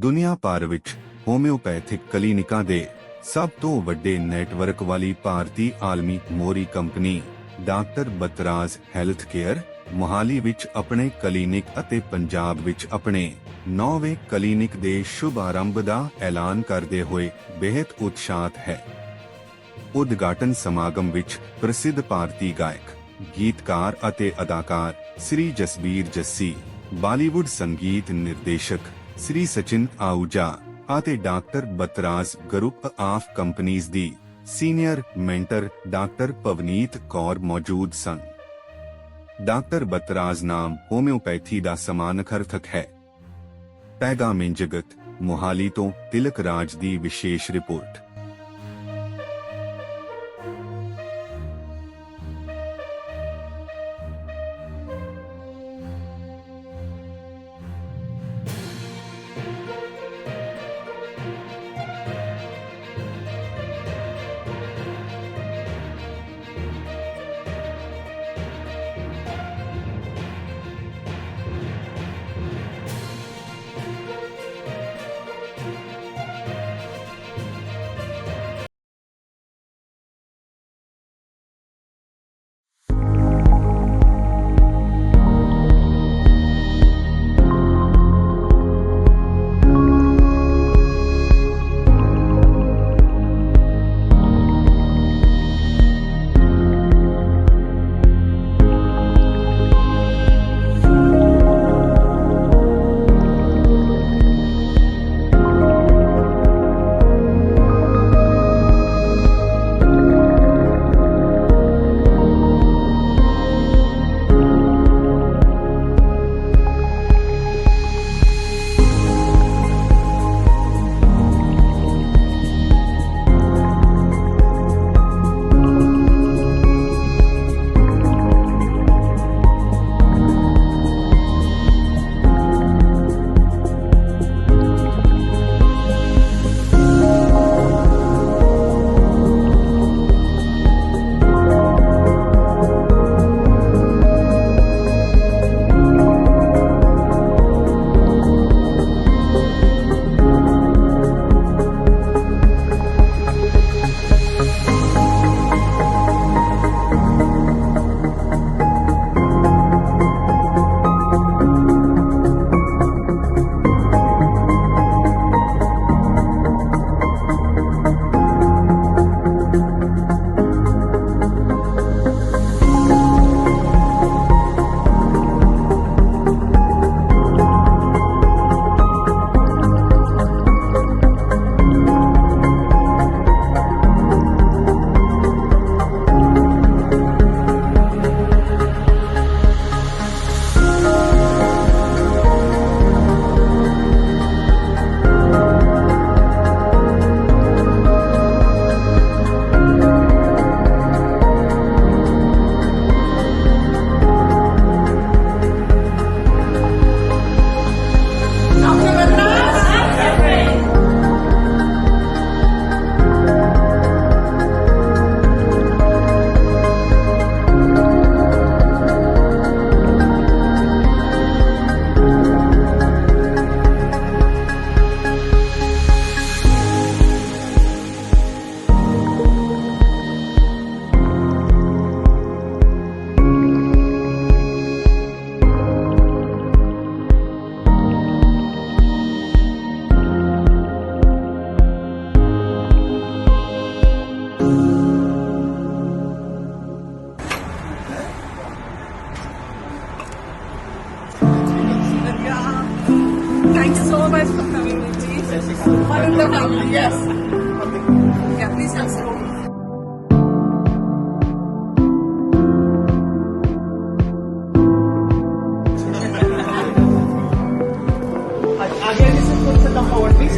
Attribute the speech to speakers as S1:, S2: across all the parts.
S1: ਦੁਨੀਆ ਭਰ ਵਿੱਚ ਹੋਮਿਓਪੈਥਿਕ ਕਲੀਨਿਕਾਂ ਦੇ ਸਭ ਤੋਂ ਵੱਡੇ ਨੈਟਵਰਕ ਵਾਲੀ ਭਾਰਤੀ ਆਲਮੀ ਮੋਰੀ company, doctor Batra's health care Mohali ਵਿੱਚ ਆਪਣੇ ਕਲੀਨਿਕ ਅਤੇ ਪੰਜਾਬ ਵਿੱਚ ਆਪਣੇ ਨੌਵੇਂ ਕਲੀਨਿਕ ਦੇ ਸ਼ੁਭ ਆਰੰਭ ਦਾ ਐਲਾਨ ਕਰਦੇ ਹੋਏ ਬੇहद ਉਤਸ਼ਾਹਤ ਹੈ। ਉਦਘਾਟਨ ਸਮਾਗਮ ਵਿੱਚ ਪ੍ਰਸਿੱਧ ਭਾਰਤੀ ਗਾਇਕ, ਗੀਤਕਾਰ ਅਤੇ ਅਦਾਕਾਰ ਸ੍ਰੀ ਜਸਬੀਰ ਜੱਸੀ, ਬਾਲੀਵੁੱਡ ਸੰਗੀਤ ਨਿਰਦੇਸ਼ਕ ਸ੍ਰੀ ਸਚਿਨ ਆਹੂਜਾ ਅਤੇ ਡਾਕਟਰ ਬਤਰਾਜ ਗਰੁੱਪ ਆਫ ਕੰਪਨੀਆਂ ਦੀ senior mentor doctor Pavneet Kaur ਮੌਜੂਦ ਸਨ। ਡਾਕਟਰ ਬਤਰਾਜ ਨਾਮ ਹੋਮਿਓਪੈਥੀ ਦਾ ਸਮਾਨਕ ਅਰਥਕ ਹੈ। ਪੈਗਾਮਿਨ ਜਗਤ ਮੋਹਾਲੀ ਤੋਂ ਤਿਲਕ ਰਾਜ ਦੀ ਵਿਸ਼ੇਸ਼
S2: report.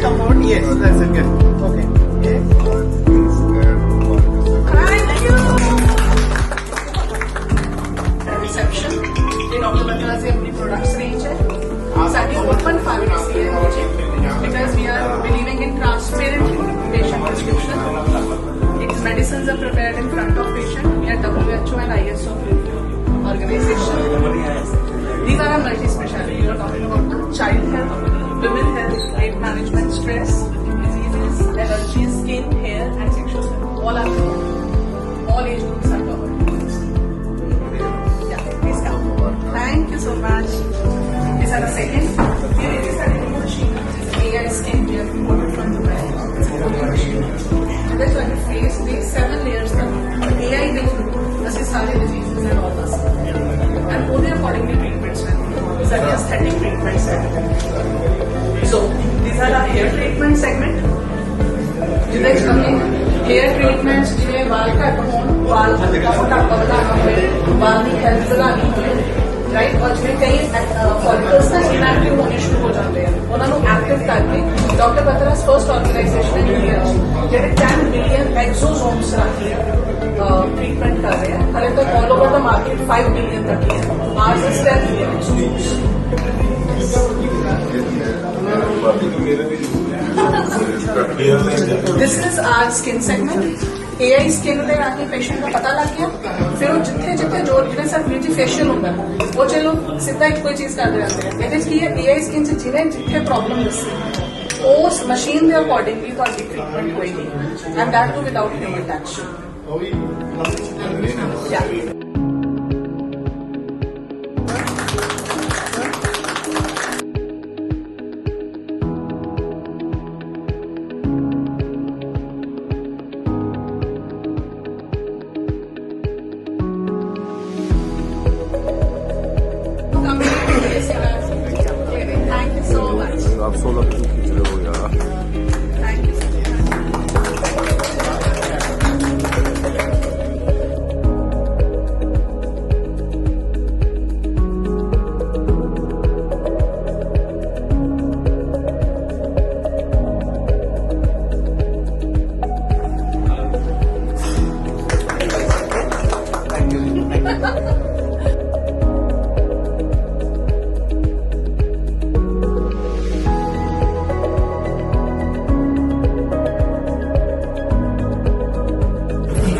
S2: comfort? Yes,
S3: that's it. Yes. Okay. Yes.
S2: Reception. In October, class, every products range. Sadi open pharmacy because we are believing in transparent patient prescription. Its medicines are prepared in front of patient. We are WHO and ISO organization. These are our multi-specialty. You are talking about the child health. Weight management stress, diseases, allergies, skin, hair, and sexual health. All are covered. All age groups are covered. Yeah, please come. Thank you so much. These are the second. Here it is a new right ਔਰ ਜਿਵੇਂ ਕਈ ਫੋਲਿਕਲਸ ਨਾ inactive ਹੋਣੇ ਸ਼ੁਰੂ ਹੋ ਜਾਂਦੇ ਆ ਉਹਨਾਂ ਨੂੰ ਐਕਟਿਵ ਕਰਕੇ ਡਾਕਟਰ ਬਤਰਾਸ ਫਰਸਟ ਆਰਗੇਨਾਈਜੇਸ਼ਨ ਹੈ ਇੰਡੀਆ ਜਿਹੜੇ 10 ਮਿਲੀਅਨ ਐਕਸੋਸੋਮਸ ਰੱਖ ਕੇ ਟ੍ਰੀਟਮੈਂਟ ਕਰ ਰਹੇ ਆ ਹਲੇ ਤੱਕ ਆਲ ਓਵਰ ਦਾ ਮਾਰਕੀਟ 5 ਮਿਲੀਅਨ ਤੱਕ ਹੀ ਹੈ ours is 10 million exosomes This is our skin segment. AI skin ਦੇ ਆ ਕੇ ਪੇਸ਼ੈਂਟ ਦਾ ਪਤਾ ਲੱਗ ਗਿਆ ਫਿਰ ਉਹ ਜਿੱਥੇ ਜਿੱਥੇ ਜੋ ਜਿਹੜੇ ਸਰ ਵੀਰ ਜੀ ਫੇਸ਼ੀਅਲ ਹੁੰਦਾ ਹੈ, ਉਹ ਚਲੋ ਸਿੱਧਾ ਇੱਕੋ ਹੀ ਚੀਜ਼ ਕਰਦੇ ਰਹਿੰਦੇ ਆ ਇਹਦੇ 'ਚ ਕੀ ਹੈ AI skin 'ਚ ਜਿਹਨੇ ਜਿੱਥੇ ਪ੍ਰੋਬਲਮ ਦੱਸੀ ਉਸ ਮਸ਼ੀਨ ਦੇ ਅਕੋਰਡਿੰਗਲੀ ਤੁਹਾਡੀ ਟ੍ਰੀਟਮੈਂਟ ਹੋਏਗੀ and that too without human touch ਯਾ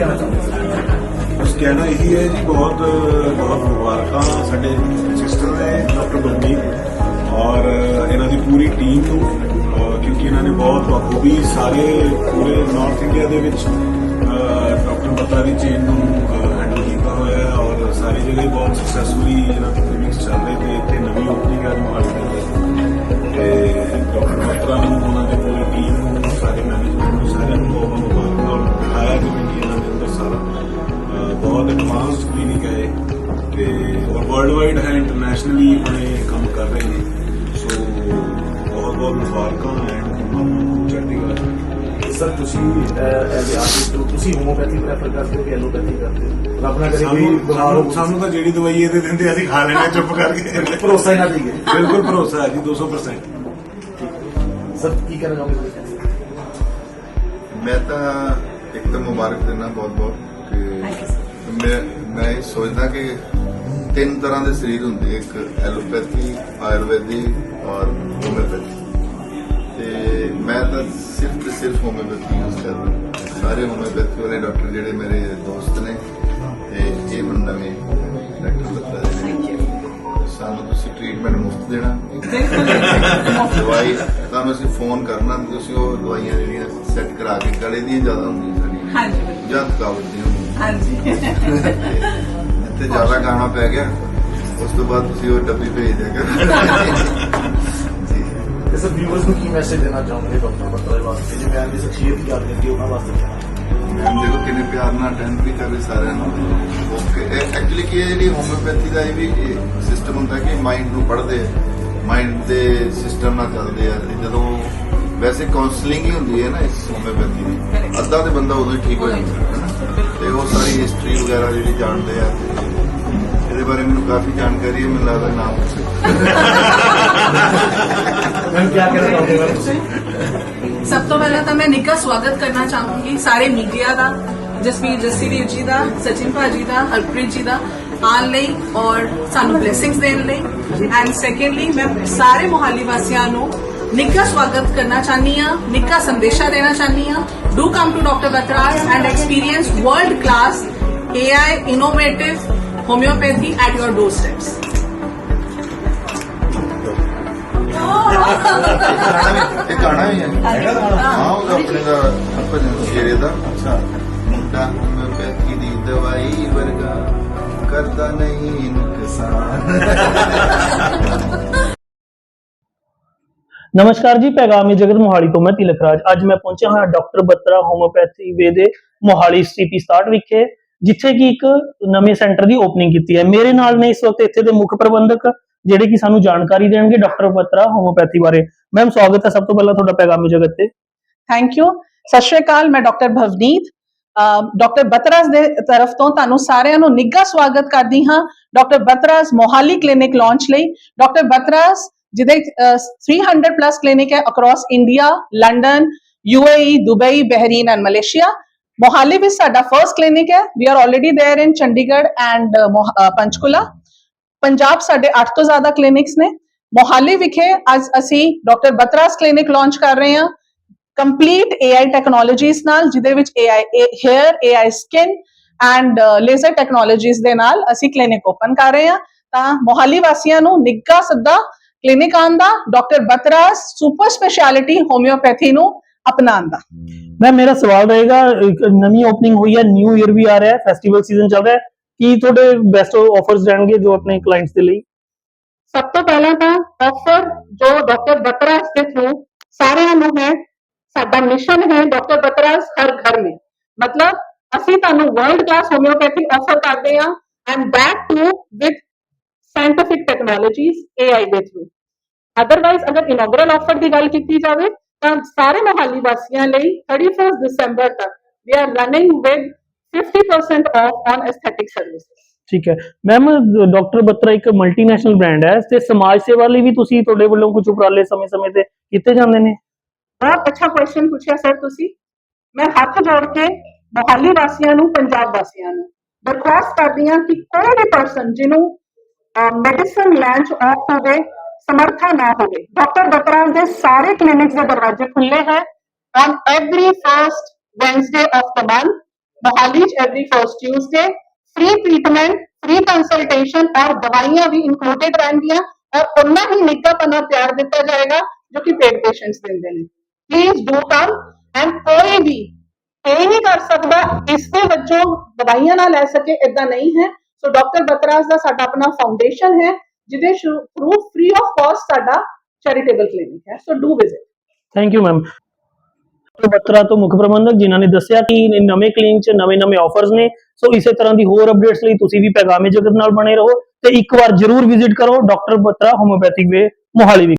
S3: ਕਹਿਣਾ ਚਾਹੁੰਦੇ
S4: ਉਸ ਕਹਿਣਾ ਇਹੀ ਹੈ ਜੀ, ਬਹੁਤ ਬਹੁਤ ਮੁਬਾਰਕਾਂ ਸਾਡੇ ਸਿਸਟਰ ਨੇ ਡਾਕਟਰ ਗੁਰਮੀਤ ਔਰ ਇਹਨਾਂ ਦੀ ਪੂਰੀ ਟੀਮ ਨੂੰ ਕਿਉਂਕਿ ਇਹਨਾਂ ਨੇ ਬਹੁਤ ਬਖੂਬੀ ਸਾਰੇ ਪੂਰੇ ਨਾਰਥ ਇੰਡੀਆ ਦੇ ਵਿੱਚ ਡਾਕਟਰ ਬਤਾ ਦੀ ਚੇਨ ਨੂੰ ਹੈਂਡਲ ਕੀਤਾ ਹੋਇਆ ਔਰ ਸਾਰੀ ਜਗ੍ਹਾ ਬਹੁਤ ਸਕਸੈਸਫੁਲੀ ਇਹਨਾਂ ਦੇ ਕਲੀਨਿਕਸ ਚੱਲ ਰਹੇ ਤੇ ਇੱਥੇ ਨਵੀਂ ਓਪਨਿੰਗ ਹੈ ਮੋਹਾਲੀ
S3: ਤੁਸੀਂ ਐਜ਼ ਆਰਟਿਸਟ ਤੁਸੀਂ ਹੋਮੋਪੈਥੀ ਪ੍ਰੈਫਰ ਕਰਦੇ ਹੋ ਕਿ ਐਲੋਪੈਥੀ ਕਰਦੇ ਹੋ? ਰੱਬ ਨਾ ਕਰੇ ਕੋਈ
S4: ਸਾਨੂੰ
S3: ਬਿਮਾਰ ਹੋ
S4: ਸਾਨੂੰ- ਸਾਨੂੰ ਤਾਂ ਜਿਹੜੀ ਦਵਾਈ ਇਹਦੇ ਦਿੰਦੇ ਅਸੀਂ ਖਾ ਲੈਣਾ ਚੁੱਪ ਕਰਕੇ।
S3: ਭਰੋਸਾ ਹੀ ਨਾ ਦੇਈਏ
S4: ਬਿਲਕੁਲ ਭਰੋਸਾ ਹੈ ਜੀ 200%
S3: ਸਰ ਕੀ ਕਹਿਣਾ ਚਾਹੁੰਦੇ
S5: ਮੈਂ ਤਾਂ ਇੱਕ ਤਾਂ ਮੁਬਾਰਕ ਦਿੰਦਾ ਬਹੁਤ ਬਹੁਤ ਕਿ ਮੈਂ ਮੈਂ ਇਹ ਸੋਚਦਾ ਕਿ ਤਿੰਨ ਤਰ੍ਹਾਂ ਦੇ ਸਰੀਰ ਹੁੰਦੇ ਇੱਕ ਐਲੋਪੈਥੀ ਆਯੁਰਵੈਦਿਕ ਔਰ ਹੋਮਿਓਪੈਥੀ ਮੈਂ ਤਾਂ ਸਿਰਫ ਤੇ ਸਿਰਫ ਹੋਮਿਓਪੈਥੀ ਯੂਜ਼ ਕਰਦਾ ਸਾਰੇ ਹੋਮਿਓਪੈਥੀ ਵਾਲੇ ਡਾਕਟਰ ਜਿਹੜੇ ਮੇਰੇ ਦੋਸਤ ਨੇ ਤੇ ਇਹ ਹੁਣ ਨਵੇਂ ਡਾਕਟਰ ਬਤਾ ਰਹੇ ਨੇ। ਸਾਨੂੰ ਤੁਸੀਂ ਟ੍ਰੀਟਮੈਂਟ ਮੁਫਤ ਦੇਣਾ। ਦਵਾਈ ਤੁਹਾਨੂੰ ਅਸੀਂ ਫੋਨ ਕਰਨਾ ਤੇ ਤੁਸੀਂ ਉਹ ਦਵਾਈਆਂ ਜਿਹੜੀਆਂ ਸੈੱਟ ਕਰਾ ਕੇ ਗਲੇ ਦੀਆਂ ਜ਼ਿਆਦਾ ਹੁੰਦੀਆਂ ਸਾਡੀਆਂ।
S2: ਹਾਂਜੀ।
S5: ਜਾਂ ਥਕਾਵਟ ਦੀਆਂ
S2: ਹਾਂਜੀ।
S5: ਇੱਥੇ ਜ਼ਿਆਦਾ ਗਾਣਾ ਪੈ ਗਿਆ ਉਸ ਤੋਂ ਬਾਅਦ ਤੁਸੀਂ ਉਹ ਡੱਬੀ ਭੇਜ ਦਿਆ ਕਰੋ।
S3: ਤੇ ਸਰ ਵਿਊਅਰਸ ਨੂੰ ਕੀ ਮੈਸੇਜ ਦੇਣਾ ਚਾਹੁੰਦੇ ਡਾਕਟਰ ਬਤਰਾ ਦੇ ਵਾਸਤੇ ਜਿਵੇਂ ਮੈਂ ਦੀ ਸ਼ਖਸੀਅਤ ਦੀ ਗੱਲ ਕੀਤੀ, ਉਹਨਾਂ ਵਾਸਤੇ
S5: ਮੈਮ, ਦੇਖੋ ਕਿੰਨੇ ਪਿਆਰ ਨਾਲ ਅਟੈਂਡ ਵੀ ਕਰ ਰਹੇ ਸਾਰਿਆਂ ਨੂੰ। ਓਕੇ ਐਕਚੁਅਲੀ ਕੀ ਹੈ, ਜਿਹੜੀ ਹੋਮਿਓਪੈਥੀ ਦਾ ਇਹ ਵੀ ਸਿਸਟਮ ਹੁੰਦਾ ਕਿ ਮਾਈਂਡ ਨੂੰ ਪੜ੍ਹਦੇ ਮਾਈਂਡ ਦੇ ਸਿਸਟਮ ਨਾਲ ਚੱਲਦੇ ਆ ਤੇ ਜਦੋਂ ਵੈਸੇ ਕਾਉਂਸਲਿੰਗ ਹੀ ਹੁੰਦੀ ਹੈ ਨਾ ਇਸ ਹੋਮਿਓਪੈਥੀ ਦੀ। ਅੱਧਾ ਤੇ ਬੰਦਾ ਉਦੋਂ ਹੀ ਠੀਕ ਹੋ ਜਾਂਦਾ, ਹੈ ਤੇ ਉਹ ਸਾਰੀ ਹਿਸਟਰੀ ਵਗੈਰਾ ਜਿਹੜੀ ਜਾਣਦੇ ਆ। ਇਹਦੇ ਬਾਰੇ ਮੈਨੂੰ ਕਾਫੀ ਜਾਣਕਾਰੀ ਹੈ ਮੈਨੂੰ ਲੱਗਦਾ ਨਾਮ
S3: ਮੈਂ ਕੀ ਕਹਿਣਾ ਚਾਹੁੰਦੇ ਮੈਮ ਤੁਸੀਂ
S2: ਸਭ ਤੋਂ ਪਹਿਲਾਂ ਤਾਂ ਮੈਂ ਨਿੱਘਾ ਸਵਾਗਤ ਕਰਨਾ ਚਾਹੂੰਗੀ ਸਾਰੇ ਮੀਡੀਆ ਦਾ ਜਸਵੀਰ ਜੱਸੀਵੀਰ ਜੀ ਦਾ ਸਚਿਨ ਭਾਜੀ ਦਾ ਹਰਪ੍ਰੀਤ ਜੀ ਦਾ ਆਉਣ ਲਈ ਔਰ ਸਾਨੂੰ ਬਲੇਸਿੰਗਸ ਦੇਣ ਲਈ ਐਂਡ ਸੈਕੰਡਲੀ ਮੈਂ ਸਾਰੇ ਮੋਹਾਲੀ ਵਾਸੀਆਂ ਨੂੰ ਨਿੱਘਾ ਸਵਾਗਤ ਕਰਨਾ ਚਾਹਨੀ ਆ ਨਿੱਘਾ ਸੰਦੇਸ਼ਾ ਦੇਣਾ ਚਾਹਨੀ ਆ do come to doctor Batra's and experience world class AI innovative homeopathy at your doorsteps.
S5: ਇਹ ਗਾਣਾ ਵੀ ਹੈ। ਹਾਂ ਉਹ ਆਪਣੇ ਦਾ ਭਜਨ ਸ਼ੇਰੇ ਦਾ।
S4: ਅੱਛਾ।
S5: ਮੁੰਡਾ ਹੋਮਿਓਪੈਥੀ ਦੀ ਦਵਾਈ ਵਰਗਾ ਕਰਦਾ ਨਹੀਂ ਨੁਕਸਾਨ।
S6: ਨਮਸਕਾਰ ਜੀ ਪੈਗਾਮੀ ਜਗਤ ਮੋਹਾਲੀ ਤੋਂ ਮੈਂ ਤਿਲਕ ਰਾਜ। ਅੱਜ ਮੈਂ ਪਹੁੰਚਿਆ ਹਾਂ ਡਾਕਟਰ ਬੱਤਰਾ ਹੋਮੋਪੈਥੀ ਵੇ ਦੇ ਮੋਹਾਲੀ ਸਟੀਪੀ 67 ਵਿਖੇ। ਜਿੱਥੇ ਕਿ ਇੱਕ ਨਵੇਂ ਸੈਂਟਰ ਦੀ ਓਪਨਿੰਗ ਕੀਤੀ ਹੈ। ਮੇਰੇ ਨਾਲ ਨੇ ਇਸ ਵਕਤ ਇੱਥੇ ਦੇ ਮੁੱਖ ਪ੍ਰਬੰਧਕ ਜਿਹੜੇ ਕਿ ਸਾਨੂੰ ਜਾਣਕਾਰੀ ਦੇਣਗੇ ਡਾਕਟਰ ਬੱਤਰਾ ਹੋਮੋਪੈਥੀ ਬਾਰੇ। ਮੈਮ ਸਵਾਗਤ ਹੈ ਸਭ ਤੋਂ ਪਹਿਲਾਂ ਤੁਹਾਡਾ ਪੈਗਾਮੀ ਜਗਤ ਤੇ।
S2: ਥੈਂਕ ਯੂ ਸਤਿ ਸ਼੍ਰੀ ਅਕਾਲ ਮੈਂ ਡਾਕਟਰ ਭਵਨੀਤ। ਡਾਕਟਰ ਬਤਰਾਸ ਦੇ ਤਰਫ ਤੋਂ ਤੁਹਾਨੂੰ ਸਾਰਿਆਂ ਨੂੰ ਨਿੱਘਾ ਸਵਾਗਤ ਕਰਦੀ ਹਾਂ। Doctor Batra's Mohali clinic launch ਲਈ। ਡਾਕਟਰ ਬਤਰਾਸ ਜਿਹਦੇ ਅਹ, 300 ਪਲੱਸ ਕਲੀਨਿਕ ਹੈ across India London UAE Dubai Bahrain and Malaysia Mohali ਵਿੱਚ ਸਾਡਾ ਫਰਸਟ ਕਲੀਨਿਕ ਹੈ we are already there in Chandigarh and Panchkula Punjab ਸਾਡੇ 8 ਤੋਂ ਜ਼ਿਆਦਾ ਕਲੀਨਿਕਸ ਨੇ ਮੋਹਾਲੀ ਵਿਖੇ ਅੱਜ ਅਸੀਂ ਡਾਕਟਰ ਬਤਰਾਸ ਕਲੀਨਿਕ ਲਾਂਚ ਕਰ ਰਹੇ ਹਾਂ ਕੰਪਲੀਟ AI ਟੈਕਨੋਲੋਜੀਜ਼ ਨਾਲ ਜਿਹਦੇ ਵਿੱਚ AI hair AI skin and laser technologies ਦੇ ਨਾਲ ਅਸੀਂ ਕਲੀਨਿਕ ਓਪਨ ਕਰ ਰਹੇ ਹਾਂ ਤਾਂ ਮੋਹਾਲੀ ਵਾਸੀਆਂ ਨੂੰ ਨਿੱਘਾ ਸੱਦਾ ਕਲੀਨਿਕ ਆਉਣ ਦਾ doctor Batra's super speciality homeopathy ਨੂੰ ਅਪਣਾਉਣ ਦਾ
S6: ਮੈਮ ਮੇਰਾ ਸਵਾਲ ਰਹੇਗਾ ਇੱਕ ਨਵੀਂ ਓਪਨਿੰਗ ਹੋਈ ਹੈ ਨਿਊ ਇਅਰ ਵੀ ਆ ਰਿਹਾ ਹੈ ਫੈਸਟੀਵਲ ਸੀਜ਼ਨ ਚੱਲ ਰਿਹਾ ਹੈ ਕੀ ਤੁਹਾਡੇ ਬੈਸਟ ਆਫਰਸ ਰਹਿਣਗੇ ਜੋ ਆਪਣੇ ਕਲਾਇੰਟਸ ਦੇ ਲਈ
S2: ਸਭ ਤੋਂ ਪਹਿਲਾਂ ਤਾਂ ਆਫਰ ਜੋ ਡਾਕਟਰ ਬਤਰਾਸ ਦੇ ਥਰੂ ਸਾਰਿਆਂ ਨੂੰ ਹੈ ਸਾਡਾ ਮਿਸ਼ਨ ਹੈ ਡਾਕਟਰ ਬਤਰਾਸ ਹਰ ਘਰ ਮੇਂ ਮਤਲਬ ਅਸੀਂ ਤੁਹਾਨੂੰ ਵਰਲਡ ਕਲਾਸ ਹੋਮਿਓਪੈਥੀ ਆਫਰ ਕਰਦੇ ਹਾਂ and that too with scientific technologies AI ਦੇ ਥਰੂ ਅਦਰਵਾਈਜ਼ ਅਗਰ ਇਨੋਗਰਲ ਆਫਰ ਦੀ ਗੱਲ ਕੀਤੀ ਜਾਵੇ ਤਾਂ ਸਾਰੇ ਮੋਹਾਲੀ ਵਾਸੀਆਂ ਲਈ 31 ਦਸੰਬਰ ਤੱਕ we are running with 50% off on aesthetic services
S6: ਠੀਕ ਹੈ। ਮੈਮ ਡਾਕਟਰ ਬੱਤਰਾ ਇੱਕ ਮਲਟੀਨੈਸ਼ਨਲ ਬ੍ਰਾਂਡ ਹੈ ਤੇ ਸਮਾਜ ਸੇਵਾ ਲਈ ਵੀ ਤੁਸੀਂ ਤੁਹਾਡੇ ਵੱਲੋਂ ਕੁਝ ਉਪਰਾਲੇ ਸਮੇਂ-ਸਮੇਂ ਤੇ ਕੀਤੇ ਜਾਂਦੇ ਨੇ?
S2: ਬਹੁਤ ਅੱਛਾ ਕੁਐਸਚਨ ਪੁੱਛਿਆ ਸਰ ਤੁਸੀਂ। ਮੈਂ ਹੱਥ ਜੋੜ ਕੇ ਮੋਹਾਲੀ ਵਾਸੀਆਂ ਨੂੰ ਪੰਜਾਬ ਵਾਸੀਆਂ ਨੂੰ ਦਰਖਾਸਤ ਕਰਦੀ ਹਾਂ ਕਿ ਕੋਈ ਵੀ ਪਰਸਨ ਜਿਹਨੂੰ ਮੈਡੀਸਨ ਲੈਣ ਚ ਆਫ ਹੋਵੇ ਸਮਰਥਾ ਨਾ ਹੋਵੇ। ਡਾਕਟਰ ਬਤਰਾ ਦੇ ਸਾਰੇ ਕਲੀਨਿਕਸ ਦੇ ਦਰਵਾਜ਼ੇ ਖੁੱਲੇ ਹੈ। On every first Wednesday of the month Mohali ਚ every first Tuesday free treatment free consultation ਔਰ ਦਵਾਈਆਂ ਵੀ ਇਨਕਲੂਡਡ ਰਹਿਣਗੀਆਂ ਔਰ ਉਨਾ ਹੀ ਨਿੱਘਾਪਨਾ ਪਿਆਰ ਦਿੱਤਾ ਜਾਏਗਾ ਜੋ ਕਿ ਪੇਡ ਪੇਸ਼ੈਂਟਸ ਦਿੰਦੇ ਨੇ। ਪਲੀਜ਼ ਡੂ ਕਮ ਐਂਡ ਕੋਈ ਵੀ ਇਹ ਨਹੀਂ ਕਰ ਸਕਦਾ, ਇਸ ਦੇ ਵਜੋਂ ਦਵਾਈਆਂ ਨਾ ਲੈ ਸਕੇ ਇਦਾਂ ਨਹੀਂ ਹੈ। ਸੋ ਡਾਕਟਰ ਬਤਰਾਜ ਦਾ ਸਾਡਾ ਆਪਣਾ ਫਾਊਂਡੇਸ਼ਨ ਹੈ। ਜਿਹਦੇ ਥਰੂ ਫ੍ਰੀ ਆਫ ਕਾਸਟ ਸਾਡਾ ਚੈਰੀਟੇਬਲ ਕਲੀਨਿਕ ਹੈ so do visit
S6: thank you ma'am Batra ਤੋਂ ਮੁੱਖ ਪ੍ਰਬੰਧਕ ਜਿਨ੍ਹਾਂ ਨੇ ਦੱਸਿਆ ਕਿ ਨਵੇਂ ਕਲੀਨਿਕ 'ਚ ਨਵੇਂ-ਨਵੇਂ ਆਫਰਸ ਨੇ ਸੋ ਇਸੇ ਤਰ੍ਹਾਂ ਦੀ ਹੋਰ ਅਪਡੇਟਸ ਲਈ ਤੁਸੀਂ ਵੀ ਪੈਗਾਮੇ ਜਗਤ ਨਾਲ ਬਣੇ ਰਹੋ ਤੇ ਇੱਕ ਵਾਰ ਜਰੂਰ ਵਿਜ਼ਿਟ ਕਰੋ ਡਾਕਟਰ ਬੱਤਰਾ ਹੋਮੋਪੈਥਿਕ ਵੇ ਮੋਹਾਲੀ